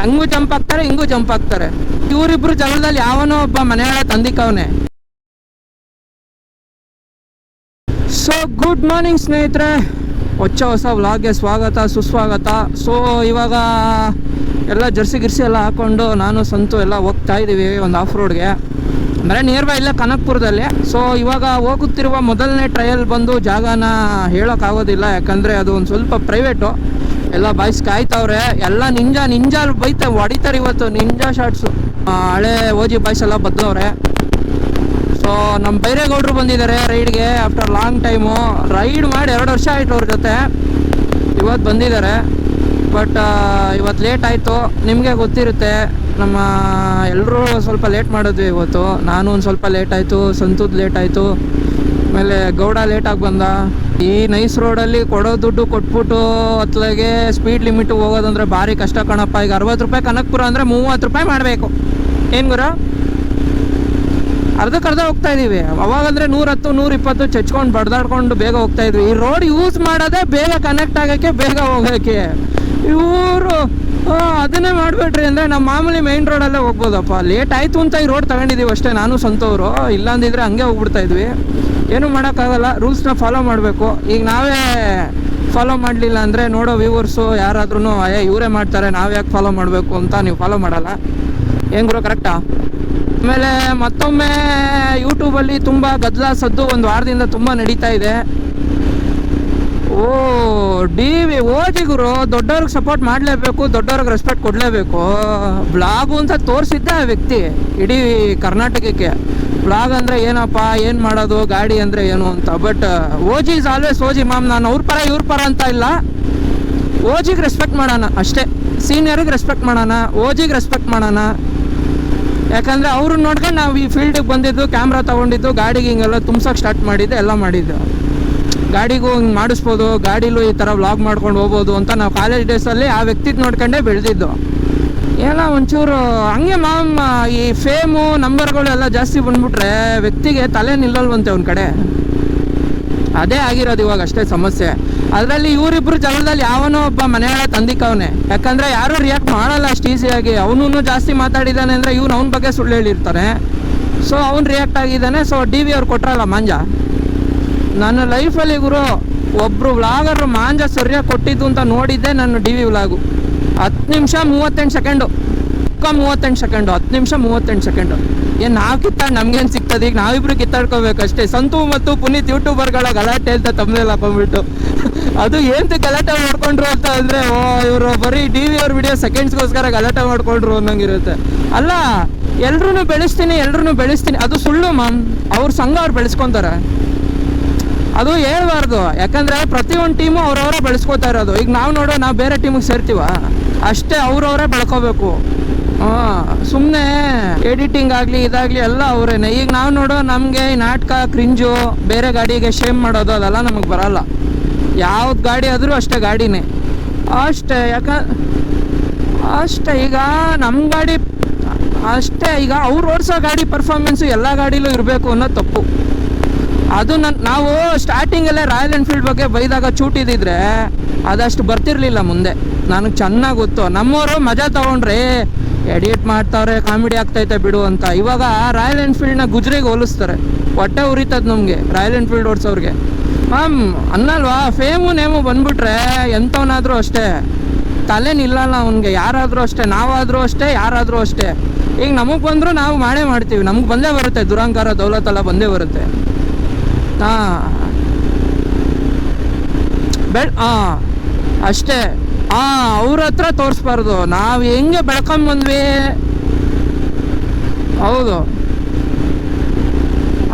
ಹಂಗೂ ಜಂಪ್ ಆಗ್ತಾರೆ ಹಿಂಗೂ ಜಂಪ್ ಆಗ್ತಾರೆ ಇವರಿಬ್ರು ಜಗಳದಲ್ಲಿ ಯಾವನೋ ಒಬ್ಬ ಮನೆಯೊಳ ತಂದಿಕವನೆ ಸೊ ಗುಡ್ ಮಾರ್ನಿಂಗ್ ಸ್ನೇಹಿತರೆ. ಹೊಚ್ಚ ಹೊಸ ವ್ಲಾಗ್ಗೆ ಸ್ವಾಗತ, ಸುಸ್ವಾಗತ. ಸೊ ಇವಾಗ ಎಲ್ಲ ಜರ್ಸಿ ಗಿರ್ಸಿ ಎಲ್ಲ ಹಾಕೊಂಡು ನಾನು, ಸಂತು ಎಲ್ಲ ಹೋಗ್ತಾ ಇದ್ದೀವಿ ಒಂದು ಆಫ್ ರೋಡ್ಗೆ ಅಂದರೆ ನಿಯರ್ ಬೈ ಇಲ್ಲೇ, ಕನಕ್ಪುರದಲ್ಲಿ. ಸೊ ಇವಾಗ ಹೋಗುತ್ತಿರುವ ಮೊದಲನೇ ಟ್ರಯಲ್ ಬಂದು ಜಾಗನ ಹೇಳೋಕ್ಕಾಗೋದಿಲ್ಲ, ಯಾಕಂದರೆ ಅದು ಒಂದು ಸ್ವಲ್ಪ ಪ್ರೈವೇಟು ಎಲ್ಲ ಬಾಯ್ಸ್ ಕಾಯ್ತಾವ್ರೆ ಎಲ್ಲ ನಿಂಜಾ ನಿಂಜಾ ಬೈತ ಹೊಡಿತಾರೆ ಇವತ್ತು ನಿಂಜಾ ಶಾರ್ಟ್ಸು ಹಳೆ ಓಜಿ ಬಾಯ್ಸ್ ಎಲ್ಲ ಬದ್ಲವ್ರೆ. ಸೊ ನಮ್ಮ ಬೈರೇಗೌಡರು ಬಂದಿದ್ದಾರೆ ರೈಡ್ಗೆ ಆಫ್ಟರ್ ಲಾಂಗ್ ಟೈಮು ರೈಡ್ ಮಾಡಿ ಎರಡು ವರ್ಷ ಆಯಿತು ಅವ್ರ ಜೊತೆ. ಇವತ್ತು ಬಂದಿದ್ದಾರೆ ಬಟ್ ಇವತ್ತು ಲೇಟ್ ಆಯಿತು. ನಿಮಗೆ ಗೊತ್ತಿರುತ್ತೆ, ನಮ್ಮ ಎಲ್ಲರೂ ಸ್ವಲ್ಪ ಲೇಟ್ ಮಾಡಿದ್ವಿ ಇವತ್ತು. ನಾನು ಒಂದು ಸ್ವಲ್ಪ ಲೇಟ್ ಆಯಿತು, ಸಂತೂದ್ ಲೇಟ್ ಆಯಿತು. ಆಮೇಲೆ ಗೌಡ ಲೇಟಾಗಿ ಬಂದ. ಈ ನೈಸ್ ರೋಡಲ್ಲಿ ಕೊಡೋ ದುಡ್ಡು ಕೊಟ್ಬಿಟ್ಟು ಅತ್ಲಾಗೆ ಸ್ಪೀಡ್ ಲಿಮಿಟ್ ಹೋಗೋದಂದ್ರೆ ಭಾರಿ ಕಷ್ಟ ಕಣಪ್ಪ. ಈಗ ಅರವತ್ತು ರೂಪಾಯಿ ಕನಕ್ಪುರ ಅಂದರೆ ಮೂವತ್ತು ರೂಪಾಯಿ ಮಾಡಬೇಕು. ಏನು ಗುರು? ಅರ್ಧಕ್ಕೆ ಅರ್ಧ ಹೋಗ್ತಾ ಇದೀವಿ. ಅವಾಗಂದ್ರೆ ನೂರ ಹತ್ತು ನೂರ ಇಪ್ಪತ್ತು ಚಚ್ಕೊಂಡು ಬಡ್ದಾಡ್ಕೊಂಡು ಬೇಗ ಹೋಗ್ತಾ ಇದ್ವಿ. ಈ ರೋಡ್ ಯೂಸ್ ಮಾಡೋದೇ ಬೇಗ ಕನೆಕ್ಟ್ ಆಗೋಕ್ಕೆ ಬೇಗ ಹೋಗೋಕ್ಕೆ. ಇವರು ಅದನ್ನೇ ಮಾಡಬೇಡ್ರಿ ಅಂದರೆ ನಮ್ಮ ಮಾಮೂಲಿ ಮೈನ್ ರೋಡಲ್ಲೇ ಹೋಗ್ಬೋದಪ್ಪ. ಲೇಟ್ ಆಯಿತು ಅಂತ ಈ ರೋಡ್ ತಗೊಂಡಿದ್ದೀವಿ ಅಷ್ಟೇ, ನಾನು ಸಂತವರು ಇಲ್ಲಾಂದಿದ್ರೆ ಹಂಗೆ ಹೋಗ್ಬಿಡ್ತಾ ಇದ್ವಿ. ಏನೂ ಮಾಡೋಕ್ಕಾಗಲ್ಲ ರೂಲ್ಸ್ನ ಫಾಲೋ ಮಾಡಬೇಕು. ಈಗ ನಾವೇ ಫಾಲೋ ಮಾಡಲಿಲ್ಲ ಅಂದರೆ ನೋಡೋ ವ್ಯೂವರ್ಸು ಯಾರಾದ್ರೂ ಅಯ್ಯ, ಇವರೇ ಮಾಡ್ತಾರೆ, ನಾವು ಯಾಕೆ ಫಾಲೋ ಮಾಡಬೇಕು ಅಂತ ನೀವು ಫಾಲೋ ಮಾಡಲ್ಲ. ಹೆಂಗ್ ಗುರು ಕರೆಕ್ಟಾ ಆಮೇಲೆ ಮತ್ತೊಮ್ಮೆ ಯೂಟ್ಯೂಬಲ್ಲಿ ತುಂಬ ಗದ್ದಲ ಸದ್ದು ಒಂದು ವಾರದಿಂದ ತುಂಬ ನಡೀತಾ ಇದೆ. ಓ ಡಿ ವಿ ಓಜಿ ಗುರು, ದೊಡ್ಡವ್ರಿಗೆ ಸಪೋರ್ಟ್ ಮಾಡಲೇಬೇಕು, ದೊಡ್ಡವ್ರಿಗೆ ರೆಸ್ಪೆಕ್ಟ್ ಕೊಡಲೇಬೇಕು. ಬ್ಲಾಗು ಅಂತ ತೋರಿಸಿದ್ದ ಆ ವ್ಯಕ್ತಿ, ಇಡೀ ಕರ್ನಾಟಕಕ್ಕೆ. ಬ್ಲಾಗ್ ಅಂದರೆ ಏನಪ್ಪ, ಏನು ಮಾಡೋದು, ಗಾಡಿ ಅಂದರೆ ಏನು ಅಂತ. But OG is always OG ma'am ನಾನು ಅವ್ರ ಪರ, ಇವ್ರ ಪರ ಅಂತ ಇಲ್ಲ. ಓಜಿಗೆ ರೆಸ್ಪೆಕ್ಟ್ ಮಾಡೋಣ, ಅಷ್ಟೇ. ಸೀನಿಯರಿಗೆ ರೆಸ್ಪೆಕ್ಟ್ ಮಾಡೋಣ ಓಜಿಗೆ ರೆಸ್ಪೆಕ್ಟ್ ಮಾಡೋಣ. ಯಾಕಂದರೆ ಅವ್ರನ್ನ ನೋಡ್ಕೊಂಡು ನಾವು ಈ ಫೀಲ್ಡಿಗೆ ಬಂದಿದ್ದು ಕ್ಯಾಮ್ರಾ ತೊಗೊಂಡಿದ್ದು, ಗಾಡಿಗೆ ಹಿಂಗೆಲ್ಲ ತುಂಬ್ಸೋಕೆ ಸ್ಟಾರ್ಟ್ ಮಾಡಿದ್ದು, ಎಲ್ಲ ಮಾಡಿದ್ದು. ಗಾಡಿಗೂ ಹಿಂಗೆ ಮಾಡಿಸ್ಬೋದು, ಗಾಡಿಲೂ ಈ ಥರ ವ್ಲಾಗ್ ಮಾಡ್ಕೊಂಡು ಹೋಗ್ಬೋದು ಅಂತ ನಾವು ಕಾಲೇಜ್ ಡೇಸಲ್ಲಿ ಆ ವ್ಯಕ್ತಿ ನೋಡ್ಕೊಂಡೇ ಬೆಳೆದಿದ್ದು. ಏನೋ ಒಂಚೂರು, ಹಂಗೆ ಮಾಮ್, ಈ ಫೇಮು ನಂಬರ್ಗಳು ಎಲ್ಲ ಜಾಸ್ತಿ ಬಂದ್ಬಿಟ್ರೆ ವ್ಯಕ್ತಿಗೆ ತಲೆ ನಿಲ್ಲಲ್ವಂತೆ ಅವ್ನ ಕಡೆ. ಅದೇ ಆಗಿರೋದು ಇವಾಗ ಅಷ್ಟೇ ಸಮಸ್ಯೆ. ಅದರಲ್ಲಿ ಇವರಿಬ್ಬರು ಜಗಳದಲ್ಲಿ ಯಾವನೋ ಒಬ್ಬ ಮನೆಯಾಗ ತಂದಿಕ್ಕವನೆ. ಯಾಕಂದರೆ ಯಾರೂ ರಿಯಾಕ್ಟ್ ಮಾಡಲ್ಲ ಅಷ್ಟು ಈಸಿಯಾಗಿ ಅವನು ಜಾಸ್ತಿ ಮಾತಾಡಿದ್ದಾನೆ ಅಂದರೆ ಇವನು ಅವನ ಬಗ್ಗೆ ಸುಳ್ಳು ಹೇಳಿರ್ತಾನೆ. ಸೊ ಅವ್ನು ರಿಯಾಕ್ಟ್ ಆಗಿದ್ದಾನೆ. ಸೊ ಡಿ ವಿ ಅವ್ರು ಕೊಟ್ಟರಲ್ಲ ಮಾಂಜ? ನನ್ನ ಲೈಫಲ್ಲಿ ಗುರು, ಒಬ್ರು ವ್ಲಾಗರ್ ಮಾಂಜ ಸರಿಯಾಗಿ ಕೊಟ್ಟಿದ್ದು ಅಂತ ನೋಡಿದ್ದೆ ನನ್ನ ಡಿ ವಿ ವ್ಲಾಗು. ಹತ್ತು ನಿಮಿಷ ಮೂವತ್ತೆಂಟು ಸೆಕೆಂಡು. ಪಕ್ಕ ಮೂವತ್ತೆಂಟು ಸೆಕೆಂಡು, ಹತ್ತು ನಿಮಿಷ ಮೂವತ್ತೆಂಟು ಸೆಕೆಂಡು. ಏನು ನಾವು ಕಿತ್ತಾಡ್, ನಮ್ಗೇನು ಸಿಗ್ತದೆ? ಈಗ ನಾವಿಬ್ರು ಕಿತ್ತಾಡ್ಕೋಬೇಕಷ್ಟೇ. ಸಂತು ಮತ್ತು ಪುನೀತ್ ಯೂಟ್ಯೂಬರ್ಗಳ ಗಲಾಟೆ ಅಂತ ತಮ್ಮದೆಲ್ಲ ಬಂದ್ಬಿಟ್ಟು ಅದು ಏನು ಗಲಾಟೆ ಮಾಡ್ಕೊಂಡ್ರು ಅಂತ ಅಂದರೆ, ಓ, ಇವರು ಬರೀ ಡಿ ವಿ ಅವ್ರ ವಿಡಿಯೋ ಸೆಕೆಂಡ್ಸ್ಗೋಸ್ಕರ ಗಲಾಟೆ ಮಾಡ್ಕೊಂಡ್ರು ಅನ್ನಂಗಿರುತ್ತೆ. ಅಲ್ಲ ಎಲ್ರೂ ಬೆಳೆಸ್ತೀನಿ ಎಲ್ರೂ ಬೆಳೆಸ್ತೀನಿ. ಅದು ಸುಳ್ಳು, ಮ್ಯಾಮ್. ಅವ್ರ ಸಂಘ ಅವ್ರು ಬೆಳೆಸ್ಕೊಂತಾರೆ. ಅದು ಹೇಳ್ಬಾರ್ದು. ಯಾಕಂದ್ರೆ ಪ್ರತಿಯೊಂದು ಟೀಮು ಅವ್ರವರೇ ಬೆಳೆಸ್ಕೋತಾ ಇರೋದು. ಈಗ ನಾವು ನೋಡೋ ನಾವು ಬೇರೆ ಟೀಮಿಗೆ ಸೇರ್ತೀವ. ಅಷ್ಟೇ ಅವ್ರವರೇ ಬೆಳ್ಕೋಬೇಕು. ಸುಮ್ಮನೆ ಎಡಿಟಿಂಗ್ ಆಗಲಿ, ಇದಾಗಲಿ ಎಲ್ಲ ಅವರೇನೆ. ಈಗ ನಾವು ನೋಡೋ ನಮಗೆ ನಾಟಕ ಕ್ರಿಂಜು ಬೇರೆ ಗಾಡಿಗೆ ಶೇಮ್ ಮಾಡೋದು ಅದೆಲ್ಲ ನಮಗೆ ಬರಲ್ಲ. ಯಾವ್ದು ಗಾಡಿ ಆದರೂ ಅಷ್ಟೇ ಗಾಡಿನೇ. ಅಷ್ಟೇ, ಯಾಕ, ಅಷ್ಟೇ, ಈಗ ನಮ್ಮ ಗಾಡಿ, ಅಷ್ಟೇ, ಈಗ ಅವ್ರು ಓಡಿಸೋ ಗಾಡಿ ಪರ್ಫಾರ್ಮೆನ್ಸು ಎಲ್ಲ ಗಾಡಿಲೂ ಇರಬೇಕು ಅನ್ನೋದು ತಪ್ಪು. ಅದು ನನ್ ನಾವು ಸ್ಟಾರ್ಟಿಂಗಲ್ಲೇ ರಾಯಲ್ ಎನ್ಫೀಲ್ಡ್ ಬಗ್ಗೆ ಬೈದಾಗ ಚೂಟಿದಿದ್ರೆ ಅದಷ್ಟು ಬರ್ತಿರ್ಲಿಲ್ಲ ಮುಂದೆ. ನನಗೆ ಚೆನ್ನಾಗಿ ಗೊತ್ತು. ನಮ್ಮವರು ಮಜಾ ತಗೊಂಡ್ರೆ, ಎಡಿಟ್ ಮಾಡ್ತಾವ್ರೆ, ಕಾಮಿಡಿ ಆಗ್ತೈತೆ ಬಿಡು ಅಂತ. ಇವಾಗ ರಾಯಲ್ ಎನ್ಫೀಲ್ಡ್ನ ಗುಜ್ರಿಗೆ ಹೋಲಿಸ್ತಾರೆ. ಹೊಟ್ಟೆ ಉರಿತದ ನಮಗೆ ರಾಯಲ್ ಎನ್ಫೀಲ್ಡ್ ಓಡಿಸೋರಿಗೆ. ಮ್ಯಾಮ್, ಅನ್ನಲ್ವಾ? ಫೇಮು ನೇಮು ಬಂದ್ಬಿಟ್ರೆ ಎಂಥವನಾದರೂ ಅಷ್ಟೇ. ತಲೆ ನಿಲ್ಲಲ್ಲ ಅವನಿಗೆ. ಯಾರಾದರೂ ಅಷ್ಟೇ. ನಾವಾದರೂ ಅಷ್ಟೇ, ಯಾರಾದರೂ ಅಷ್ಟೇ. ಈಗ ನಮಗೆ ಬಂದರೂ ನಾವು ಮಾಡೇ ಮಾಡ್ತೀವಿ. ನಮ್ಗೆ ಬಂದೇ ಬರುತ್ತೆ. ದುರಂಕಾರ ದೌಲತ್ತೆಲ್ಲ ಬಂದೇ ಬರುತ್ತೆ. ಹಾಂ. ಬೆಳ್ ಹಾಂ ಅಷ್ಟೇ. ಆ, ಅವ್ರ ಹತ್ರ ತೋರಿಸ್ಬಾರ್ದು. ನಾವು ಹೆಂಗೆ ಬೆಳ್ಕೊಂಬಂದ್ವಿ ಹೌದು.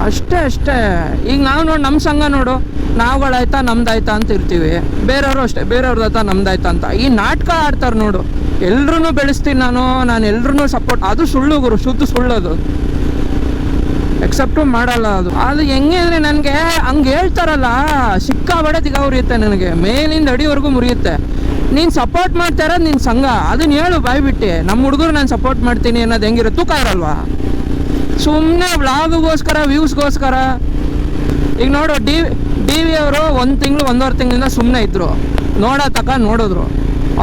ಅಷ್ಟೇ ಅಷ್ಟೇ. ಈಗ ನಾವು ನೋಡಿ ನಮ್ಮ ಸಂಘ ನೋಡು. ನಾವುಗಳಾಯ್ತಾ, ನಮ್ದಾಯ್ತಾ ಅಂತ ಇರ್ತೀವಿ. ಬೇರೆಯವರು ಅಷ್ಟೇ. ಬೇರೆಯವ್ರದ್ದಾಯ್ತಾ ನಮ್ದಾಯ್ತಾ ಅಂತ. ಈ ನಾಟಕ ಆಡ್ತಾರೆ ನೋಡು. ಎಲ್ರೂ ಬೆಳೆಸ್ತೀನಿ ನಾನು. ನಾನು ಎಲ್ರೂ ಸಪೋರ್ಟ್ ಅದು ಸುಳ್ಳು ಗುರು. ಶುದ್ಧ ಸುಳ್ಳದು. ಎಕ್ಸೆಪ್ಟು ಮಾಡಲ್ಲ ಅದು. ಅದು ಹೆಂಗೆ ಅಂದರೆ ನನಗೆ ಹಂಗೆ ಹೇಳ್ತಾರಲ್ಲ ಸಿಕ್ಕಾಬಡೆ ದಿಗ ಉರಿಯುತ್ತೆ ನನಗೆ. ಮೇಲಿಂದ ಅಡಿವರೆಗೂ ಮುರಿಯುತ್ತೆ. ನೀನು ಸಪೋರ್ಟ್ ಮಾಡ್ತಾ ಇರೋದು ನಿನ್ನ ಸಂಘ. ಅದನ್ನ ಹೇಳು ಬಾಯ್ಬಿಟ್ಟು. ನಮ್ಮ ಹುಡುಗರು ನಾನು ಸಪೋರ್ಟ್ ಮಾಡ್ತೀನಿ ಅನ್ನೋದು ಹೆಂಗಿರೋ ತೂಕ ಇರಲ್ವಾ? ಸುಮ್ಮನೆ ವ್ಲಾಗ್ಗೋಸ್ಕರ ವ್ಯೂಸ್ಗೋಸ್ಕರ ಈಗ ನೋಡು, ಡಿ ಡಿ ವಿ ಅವರು ಒಂದು ತಿಂಗಳು, ಒಂದೂವರೆ ತಿಂಗಳಿಂದ ಸುಮ್ಮನೆ ಇದ್ದರು ನೋಡೋ ತಕ ನೋಡಿದ್ರು.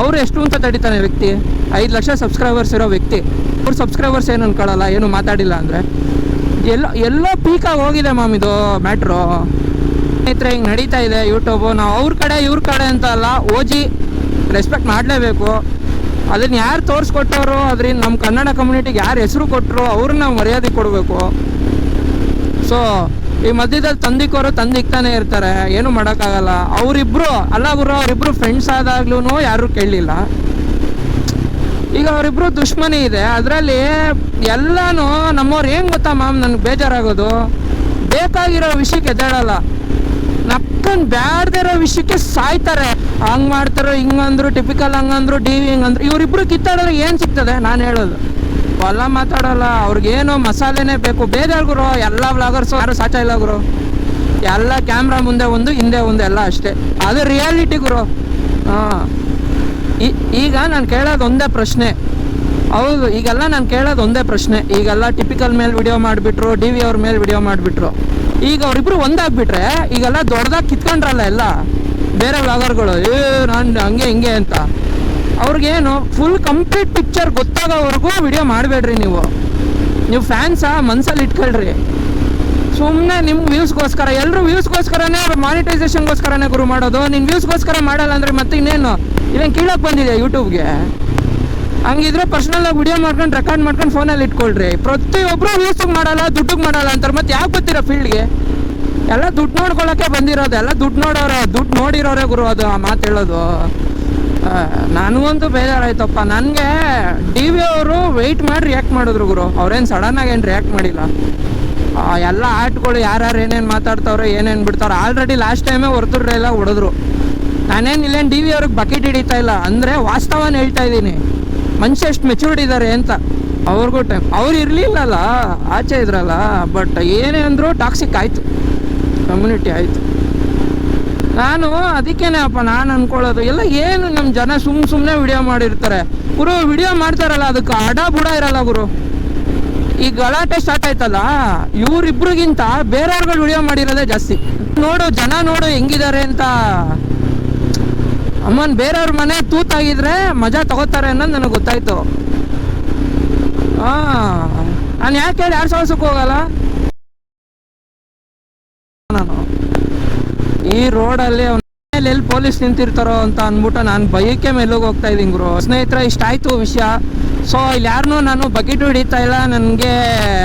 ಅವರು ಎಷ್ಟು ಅಂತ ತಡಿತಾನೆ ವ್ಯಕ್ತಿ? ಐದು ಲಕ್ಷ ಸಬ್ಸ್ಕ್ರೈಬರ್ಸ್ ಇರೋ ವ್ಯಕ್ತಿ. ಅವ್ರ ಸಬ್ಸ್ಕ್ರೈಬರ್ಸ್ ಏನು ಅನ್ಕೊಳ್ಳಲ್ಲ, ಏನು ಮಾತಾಡಿಲ್ಲ ಅಂದರೆ. ಎಲ್ಲೋ ಎಲ್ಲೋ ಪೀಕಾಗಿ ಹೋಗಿದೆ ಮ್ಯಾಮ್ ಇದು ಮ್ಯಾಟ್ರು ಸ್ನೇಹಿತರೆ, ಹಿಂಗೆ ನಡೀತಾ ಇದೆ ಯೂಟ್ಯೂಬು ನಾವು ಅವ್ರ ಕಡೆ, ಇವ್ರ ಕಡೆ ಅಂತ ಅಲ್ಲ ಓಜಿ ರೆಸ್ಪೆಕ್ಟ್ ಮಾಡಲೇಬೇಕು. ಅದನ್ನು ಯಾರು ತೋರಿಸ್ಕೊಟ್ಟವರು, ಅದ್ರಿಂದ ನಮ್ಮ ಕನ್ನಡ ಕಮ್ಯುನಿಟಿಗೆ ಯಾರು ಹೆಸರು ಕೊಟ್ಟರು ಅವ್ರನ್ನ ನಾವು ಮರ್ಯಾದೆ ಕೊಡಬೇಕು. ಸೊ ಈ ಮಧ್ಯದಲ್ಲಿ ತಂದಿಕ್ಕೋರು ತಂದಿಕ್ತಾನೆ ಇರ್ತಾರೆ, ಏನು ಮಾಡೋಕ್ಕಾಗಲ್ಲ. ಅವರಿಬ್ರು, ಅಲ್ಲ ಗುರು, ಅವರಿಬ್ರು ಫ್ರೆಂಡ್ಸ್ ಆದಾಗ್ಲೂ ಯಾರು ಕೇಳಲಿಲ್ಲ. ಈಗ ಅವರಿಬ್ರು ದುಶ್ಮನಿ ಇದೆ. ಅದರಲ್ಲಿ ಎಲ್ಲಾನು ನಮ್ಮವ್ರು ಏನು ಗೊತ್ತಾ ಮ್ಯಾಮ್ ನನಗೆ ಬೇಜಾರಾಗೋದು? ಬೇಕಾಗಿರೋ ವಿಷಯಕ್ಕೆ ಎದ್ದಾಡಲ್ಲ ನಕ್ಕನ್ ಬ್ಯಾಡ್ದಿರೋ ವಿಷಯಕ್ಕೆ ಸಾಯ್ತಾರೆ. ಹಂಗ್ ಮಾಡ್ತಾರೋ ಹಿಂಗಂದ್ರು ಟಿಪಿಕಲ್ ಹಂಗಂದ್ರು ಡಿ ವಿ ಹಿಂಗಂದ್ರು ಇವರಿಬ್ರು ಕಿತ್ತಾಡಿದ್ರೆ ಏನು ಸಿಗ್ತದೆ? ನಾನು ಹೇಳೋದು. ಹೊಲ ಮಾತಾಡಲ್ಲ, ಅವ್ರಿಗೇನು ಮಸಾಲೆನೇ ಬೇಕು. ಬೇಜಾರ್ಗುರು ಎಲ್ಲ ವ್ಲಾಗರ್ಸು ಯಾರು ಸಾಚ ಇಲ್ಲ ಗುರು. ಎಲ್ಲ ಕ್ಯಾಮ್ರಾ ಮುಂದೆ ಒಂದು, ಹಿಂದೆ ಒಂದು, ಎಲ್ಲ ಅಷ್ಟೇ. ಅದು ರಿಯಾಲಿಟಿ ಗುರು. ಹಾಂ. ಈಗ ನಾನು ಕೇಳೋದು ಒಂದೇ ಪ್ರಶ್ನೆ. ಹೌದು, ಈಗೆಲ್ಲ ನಾನು ಕೇಳೋದು ಒಂದೇ ಪ್ರಶ್ನೆ. ಈಗೆಲ್ಲ ಟಿಪಿಕಲ್ ಮೇಲೆ ವಿಡಿಯೋ ಮಾಡಿಬಿಟ್ರು ಡಿ ವಿ ಅವ್ರ ಮೇಲೆ ವಿಡಿಯೋ ಮಾಡಿಬಿಟ್ರು. ಈಗ ಅವರಿಬ್ರು ಒಂದಾಗ್ಬಿಟ್ರೆ, ಈಗೆಲ್ಲ ದೊಡ್ಡದಾಗಿ ಕಿತ್ಕೊಂಡ್ರಲ್ಲ ಎಲ್ಲ? ಬೇರೆ ವ್ಲಾಗರ್ಗಳು, ಏ, ನಾನು ಹಂಗೆ, ಹಿಂಗೆ ಅಂತ. ಅವ್ರಿಗೇನು ಫುಲ್ ಕಂಪ್ಲೀಟ್ ಪಿಕ್ಚರ್ ಗೊತ್ತಾಗೋವರೆಗೂ ವಿಡಿಯೋ ಮಾಡಬೇಡ್ರಿ ನೀವು. ನೀವು ಫ್ಯಾನ್ಸಾ ಮನ್ಸಲ್ಲಿ ಇಟ್ಕೊಳ್ರಿ. ಸುಮ್ಮನೆ ನಿಮ್ಮ ವ್ಯೂಸ್ಗೋಸ್ಕರ ಎಲ್ಲರೂ ವ್ಯೂಸ್ಗೋಸ್ಕರನೇ ಮಾನಿಟೈಸೇಷನ್ಗೋಸ್ಕರನೇ ಗುರು ಮಾಡೋದು. ನೀನು ವ್ಯೂಸ್ಗೋಸ್ಕರ ಮಾಡಲ್ಲ ಅಂದರೆ ಮತ್ತೆ ಇನ್ನೇನು? ಇದೇನು ಕೀಳಕ್ಕೆ ಬಂದಿದೆ ಯೂಟ್ಯೂಬ್ಗೆ ಹಂಗಿದ್ರೆ ಪರ್ಸನಲ್ ಆಗಿ ವಿಡಿಯೋ ಮಾಡ್ಕೊಂಡು ರೆಕಾರ್ಡ್ ಮಾಡ್ಕೊಂಡು ಫೋನಲ್ಲಿ ಇಟ್ಕೊಳ್ರಿ. ಪ್ರತಿಯೊಬ್ಬರು ವ್ಯೂಸಿಗೆ ಮಾಡಲ್ಲ, ದುಡ್ಡಿಗೆ ಮಾಡಲ್ಲ ಅಂತಾರೆ. ಮತ್ತೆ ಯಾಕೆ ಬರ್ತೀರಾ ಫೀಲ್ಡ್ಗೆ ಎಲ್ಲ ದುಡ್ಡು ನೋಡ್ಕೊಳ್ಳೋಕೆ ಬಂದಿರೋದು. ಎಲ್ಲ ದುಡ್ಡು ನೋಡೋರು, ದುಡ್ಡು ನೋಡಿರೋರೇ ಗುರು ಅದು ಆ ಮಾತು ಹೇಳೋದು. ನನಗಂತೂ ಬೇಜಾರಾಯ್ತಪ್ಪ. ನನಗೆ ಡಿ ವಿ ಅವರು ವೆಯ್ಟ್ ಮಾಡಿ ರಿಯಾಕ್ಟ್ ಮಾಡಿದ್ರು ಗುರು. ಅವ್ರೇನು ಸಡನ್ನಾಗಿ ಏನು ರಿಯಾಕ್ಟ್ ಮಾಡಿಲ್ಲ. ಎಲ್ಲ ಆರ್ಟ್ಗಳು ಯಾರ್ಯಾರು ಏನೇನು ಮಾತಾಡ್ತಾವ್ರೆ, ಏನೇನು ಬಿಡ್ತಾರೆ ಆಲ್ರೆಡಿ ಲಾಸ್ಟ್ ಟೈಮೇ ಹೊರತುರ್ರೆಲ್ಲ ಹೊಡೆದ್ರು. ನಾನೇನು ಇಲ್ಲೇನು ಡಿ ವಿ ಅವ್ರಿಗೆ ಬಕೆಟ್ ಹಿಡಿತಾ ಇಲ್ಲ. ಅಂದರೆ ವಾಸ್ತವನ ಹೇಳ್ತಾ ಇದ್ದೀನಿ. ಮನುಷ್ಯ ಎಷ್ಟು ಮೆಚೂರ್ಡ್ ಇದ್ದಾರೆ ಅಂತ. ಅವ್ರಿಗೂ ಟೈಮ್ ಅವ್ರು ಇರಲಿಲ್ಲಲ್ಲ, ಆಚೆ ಇದ್ರಲ್ಲ ಬಟ್ ಏನೇ ಅಂದರೂ ಟಾಕ್ಸಿಕ್ ಆಯಿತು. ಕಮ್ಯುನಿಟಿ ಆಯಿತು. ನಾನು ಅದಕ್ಕೇನೆ ಅಪ್ಪ, ನಾನು ಅನ್ಕೊಳ್ಳೋದು. ಎಲ್ಲ ಏನು ನಮ್ಮ ಜನ ಸುಮ್ ಸುಮ್ಮನೆ ವಿಡಿಯೋ ಮಾಡಿರ್ತಾರೆ. ಗುರು ವಿಡಿಯೋ ಮಾಡ್ತಾರಲ್ಲ, ಅದಕ್ಕೆ ಅಡ ಬುಡ ಇರಲ್ಲ ಗುರು. ಈ ಗಲಾಟೆ ಸ್ಟಾರ್ಟ್ ಆಯ್ತಲ್ಲ, ಇವ್ರಿಬ್ರಿಗಿಂತ ಬೇರೆಯವ್ರುಗಳು ವಿಡಿಯೋ ಮಾಡಿರೋದೇ ಜಾಸ್ತಿ. ನೋಡು, ಜನ ನೋಡು ಹೆಂಗಿದ್ದಾರೆ ಅಂತ. ಅಮ್ಮನ್ ಬೇರೆಯವ್ರ ಮನೆ ತೂತಾಗಿದ್ರೆ ಮಜಾ ತಗೋತಾರೆ ಅನ್ನೋದು ನನಗೆ ಗೊತ್ತಾಯ್ತು. ಹಾ ನಾನು ಯಾಕೆ ಹೇಳಿ ಎರಡು ಸಾವಿರಕ್ಕೆ ಹೋಗಲ್ಲ? ನಾನು ಈ ರೋಡಲ್ಲಿ ಮೇಲೆ ಎಲ್ಲಿ ಪೊಲೀಸ್ ನಿಂತಿರ್ತಾರೋ ಅಂತ ಅಂದ್ಬಿಟ್ಟು ನಾನು ಬೈಕೆ ಮೇಲೋಗಿ ಹೋಗ್ತಾ ಇದ್ದೀನಿ ಗುರು. ಸ್ನೇಹಿತರೆ ಇಷ್ಟ ಆಯ್ತು ವಿಷಯ. ಸೊ ಇಲ್ಲಿ ಯಾರನ್ನೂ ನಾನು ಬಕೆಟ್ ಹಿಡಿತಾ ಇಲ್ಲ. ನನಗೆ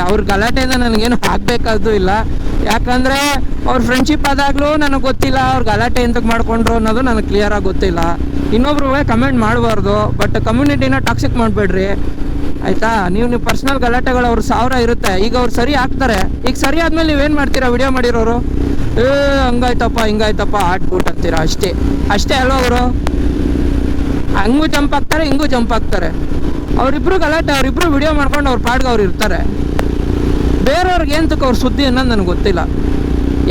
ಅವ್ರ ಗಲಾಟೆಯಿಂದ ನನಗೇನು ಆಗಬೇಕಾದ್ದು ಇಲ್ಲ. ಯಾಕಂದರೆ ಅವ್ರ ಫ್ರೆಂಡ್ಶಿಪ್ ಆದಾಗಲೂ ನನಗೆ ಗೊತ್ತಿಲ್ಲ ಅವ್ರ ಗಲಾಟೆ ಎಂತಕ್ಕೆ ಮಾಡಿಕೊಂಡ್ರು ಅನ್ನೋದು ನನಗೆ ಕ್ಲಿಯರಾಗಿ ಗೊತ್ತಿಲ್ಲ. ಇನ್ನೊಬ್ರು ಕಮೆಂಟ್ ಮಾಡಬಾರ್ದು. ಬಟ್ ಕಮ್ಯುನಿಟಿನ ಟಾಕ್ಸಿಕ್ ಮಾಡಬೇಡ್ರಿ. ಆಯ್ತಾ? ನೀವು ನೀವು ಪರ್ಸನಲ್ ಗಲಾಟೆಗಳು ಅವ್ರು ಸಾವಿರ ಇರುತ್ತೆ. ಈಗ ಅವ್ರು ಸರಿ ಹಾಕ್ತಾರೆ ಈಗ ಸರಿ ಆದ್ಮೇಲೆ ನೀವೇನು ಮಾಡ್ತೀರಾ ವಿಡಿಯೋ ಮಾಡಿರೋರು? ಏ, ಹಂಗಾಯ್ತಪ್ಪ, ಹಿಂಗಾಯ್ತಪ್ಪ ಆಟ್ಬಿಟ್ಟು ಅಂತೀರಾ ಅಷ್ಟೇ. ಅಷ್ಟೇ ಅಲ್ವ ಅವರು? ಹಂಗೂ ಜಂಪ್ ಆಗ್ತಾರೆ ಹಿಂಗೂ ಜಂಪ್ ಆಗ್ತಾರೆ ಅವರಿಬ್ರು ಗಲಾಟೆ, ಅವರಿಬ್ರು ವಿಡಿಯೋ ಮಾಡ್ಕೊಂಡು ಅವ್ರ ಪಾಡ್ಗೆ ಅವ್ರು ಇರ್ತಾರೆ. ಬೇರೆಯವ್ರಿಗೆ ತಕ್ಕ ಅವ್ರ ಸುದ್ದಿ ಅನ್ನೋದು ನನಗೆ ಗೊತ್ತಿಲ್ಲ.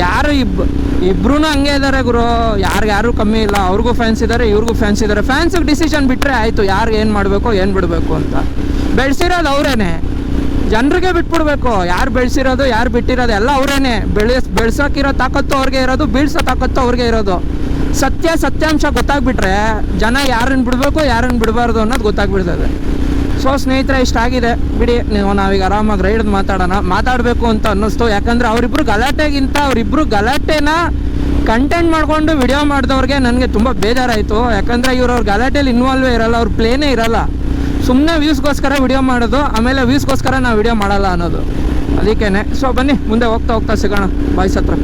ಯಾರು ಇಬ್ ಇಬ್ರು ಹಂಗೆ ಇದ್ದಾರೆ ಗುರು. ಯಾರು ಯಾರು ಕಮ್ಮಿ ಇಲ್ಲ. ಅವ್ರಿಗೂ ಫ್ಯಾನ್ಸ್ ಇದ್ದಾರೆ ಇವ್ರಿಗೂ ಫ್ಯಾನ್ಸ್ ಇದ್ದಾರೆ ಫ್ಯಾನ್ಸಿಗೆ ಡಿಸಿಷನ್ ಬಿಟ್ಟರೆ ಆಯಿತು. ಯಾರು ಏನು ಮಾಡಬೇಕು, ಏನು ಬಿಡಬೇಕು ಅಂತ. ಬೆಳೆಸಿರೋದು ಅವರೇನೆ. ಜನರಿಗೆ ಬಿಟ್ಬಿಡ್ಬೇಕು. ಯಾರು ಬೆಳೆಸಿರೋದು, ಯಾರು ಬಿಟ್ಟಿರೋದು ಎಲ್ಲ ಅವರೇನೆ. ಬೆಳೆಸ್ ಬೆಳ್ಸೋಕ್ಕಿರೋ ತಾಕತ್ತು ಅವ್ರಿಗೆ ಇರೋದು, ಬೀಳ್ಸೋ ತಾಕತ್ತು ಅವ್ರಿಗೆ ಇರೋದು. ಸತ್ಯ ಸತ್ಯಾಂಶ ಗೊತ್ತಾಗ್ಬಿಟ್ರೆ ಜನ ಯಾರನ್ನು ಬಿಡಬೇಕು, ಯಾರನ್ನು ಬಿಡಬಾರ್ದು ಅನ್ನೋದು ಗೊತ್ತಾಗ್ಬಿಡ್ತದೆ. ಸೊ ಸ್ನೇಹಿತರೆ ಇಷ್ಟ ಆಗಿದೆ ಬಿಡಿ, ನೀವು ನಾವೀಗ ಆರಾಮಾಗಿ ರೈಡ್ ಮಾತಾಡೋಣ. ಮಾತಾಡಬೇಕು ಅಂತ ಅನ್ನಿಸ್ತು. ಯಾಕಂದರೆ ಅವರಿಬ್ಬರು ಗಲಾಟೆಗಿಂತ ಅವರಿಬ್ಬರು ಗಲಾಟೆನ ಕಂಟೆಂಟ್ ಮಾಡಿಕೊಂಡು ವಿಡಿಯೋ ಮಾಡಿದವ್ರಿಗೆ ನನಗೆ ತುಂಬ ಬೇಜಾರಾಯಿತು. ಯಾಕಂದರೆ ಇವ್ರವ್ರ ಗಲಾಟೆಯಲ್ಲಿ ಇನ್ವಾಲ್ವೇ ಇರಲ್ಲ, ಅವ್ರ ಪ್ಲೇನೇ ಇರಲ್ಲ. ಸುಮ್ಮನೆ ವ್ಯೂಸ್ಗೋಸ್ಕರ ವಿಡಿಯೋ ಮಾಡೋದು, ಆಮೇಲೆ ವ್ಯೂಸ್ಗೋಸ್ಕರ ನಾವು ವಿಡಿಯೋ ಮಾಡಲ್ಲ ಅನ್ನೋದು. ಅದಕ್ಕೇನೆ. ಸೊ ಬನ್ನಿ, ಮುಂದೆ ಹೋಗ್ತಾ ಹೋಗ್ತಾ ಸಿಗೋಣ. ಬಾಯ್ಸ್ ಹತ್ರ.